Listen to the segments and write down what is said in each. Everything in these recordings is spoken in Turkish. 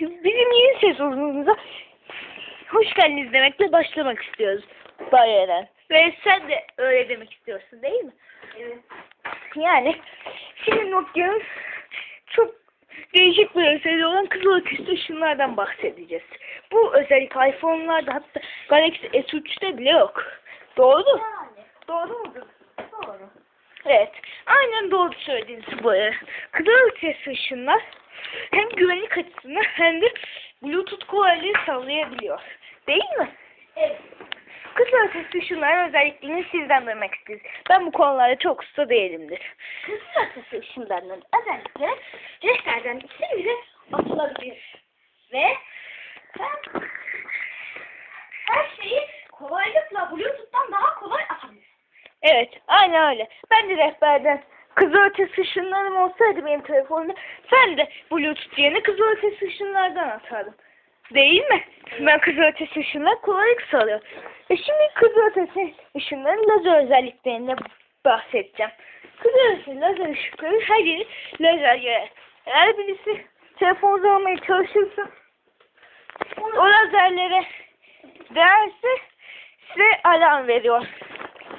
Bizim yeni sezonumuza hoş geldiniz demekle başlamak istiyoruz Bay Eren. Ve sen de öyle demek istiyorsun değil mi? Evet. Yani şimdi Nokia'nın çok değişik bir özelliği olan kızılötesi ışınlardan bahsedeceğiz. Bu özellik iPhone'larda hatta Galaxy S3'te bile yok. Doğru mu? Yani. Doğru mudur? Doğru. Evet. Aynen doğru söylediniz bu. Kızılötesi ışınlar hem güvenlik açısından hem de Bluetooth kolaylığı sağlayabiliyor. Değil mi? Evet. Kızılötesi ışınların özelliklerini sizden duymak isteriz. Ben bu konularda çok usta değilimdir. Kızıl ötesi ışınlarının özellikleri rehberden bile atılabilir. Ve sen her şeyi kolaylıkla Bluetooth'tan daha kolay atabilirsin. Evet, aynen öyle. Ben de rehberden kızılötesi ışınlarım olsaydı benim telefonumda ben de Bluetooth yerine kızılötesi ışınlardan atardım. Değil mi? Ben kızılötesi ışınlar kolaylık sağlıyor. E şimdi kızılötesi ışınların lazer özelliklerine bahsedeceğim. Kızılötesi lazer ışıkları her yeri lazer yer. Eğer birisi telefonunuzu almaya çalışırsa o lazerlere değerse size alarm veriyor.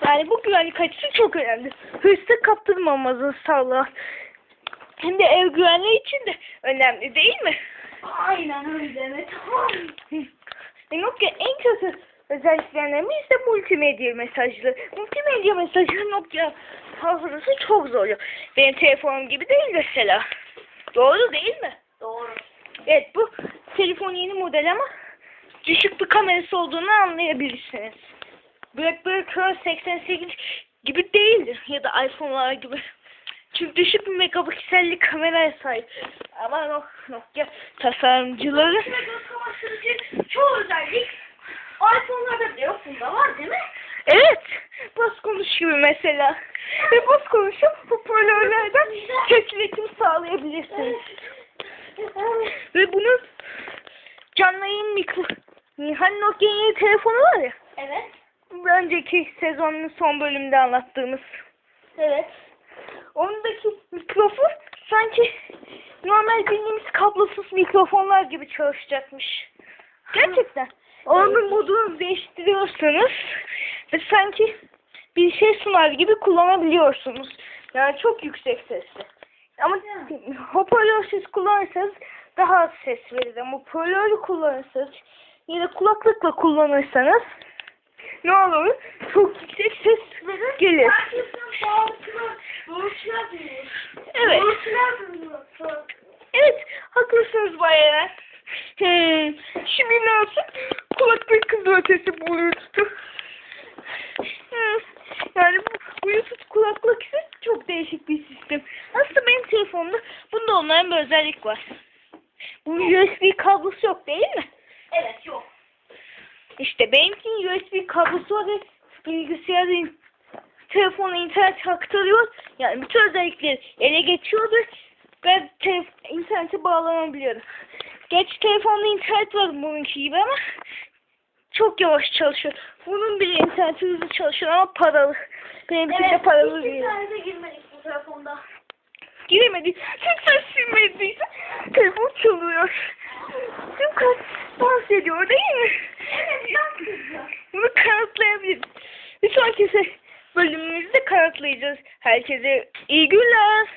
Yani bu güvenlik açısı çok önemli. Hırsı kaptırmamızı sağlar. Hem de ev güvenliği için de önemli değil mi? Aynen öyle. E, Nokia en kötü özelliklerinden birisi de multimedya mesajları. Multimedya mesajları Nokia hafızası çok zorluyor. Benim telefonum gibi değil mesela. Doğru değil mi? Doğru. Evet bu telefon yeni model ama düşük bir kamerası olduğunu anlayabilirsiniz. BlackBerry Curve 88 gibi değildir ya da iPhone'lar gibi. Çünkü düşük bir megapikselli kameraya sahip. Ama no- Nokia tasarımcıları Ve göz kamaştırıcı çoğu özellik iPhone'larda bile yok bunda var değil mi? Evet. Bas konuş gibi mesela. Ve bas konuşup hoparlörlerden ses iletim sağlayabilirsiniz. Ve bunun canlı yayın mikro... Hani Nokia'nın telefonu var ya. Önceki sezonun son bölümünde anlattığımız. Evet. Ondaki mikrofon sanki normal bildiğimiz kablosuz mikrofonlar gibi çalışacakmış. Gerçekten. Onun modunu değiştiriyorsunuz ve sanki bir şey sunar gibi kullanabiliyorsunuz. Yani çok yüksek sesli. Ama hoparlörsüz kullanırsanız daha az ses verir. Ama hoparlörlü kullanırsanız ya da kulaklıkla kullanırsanız ne olur? Çok yüksek ses gelir. Evet. Evet, haklısınız bayağı. Hmm. Şimdi ne yapsın? Kulaklık kızı ötesi Bluetooth'u. Yani bu Bluetooth kulaklık ise çok değişik bir sistem. Aslında benim telefonumda bunda olmayan bir özellik var. Bu USB kablosu yok değil mi? Evet yok. İşte benimkinin USB kablosu var ve bilgisayarın telefonu internet aktarıyor. Yani bütün özellikleri ele geçiyordu. Ben telef- internete bağlanabiliyorum. Geç telefonda internet var bununki gibi ama çok yavaş çalışıyor. Bunun bile interneti hızlı çalışıyor ama paralı. Benimki de paralı değil. internete girmedik bu telefonda. Giremedi. Hiç ses silmediyse telefon çalıyor. Tüm kart dans ediyor değil mi? Bunu kanıtlayabiliriz. Bir sonraki bölümümüzde kanıtlayacağız. Herkese iyi günler.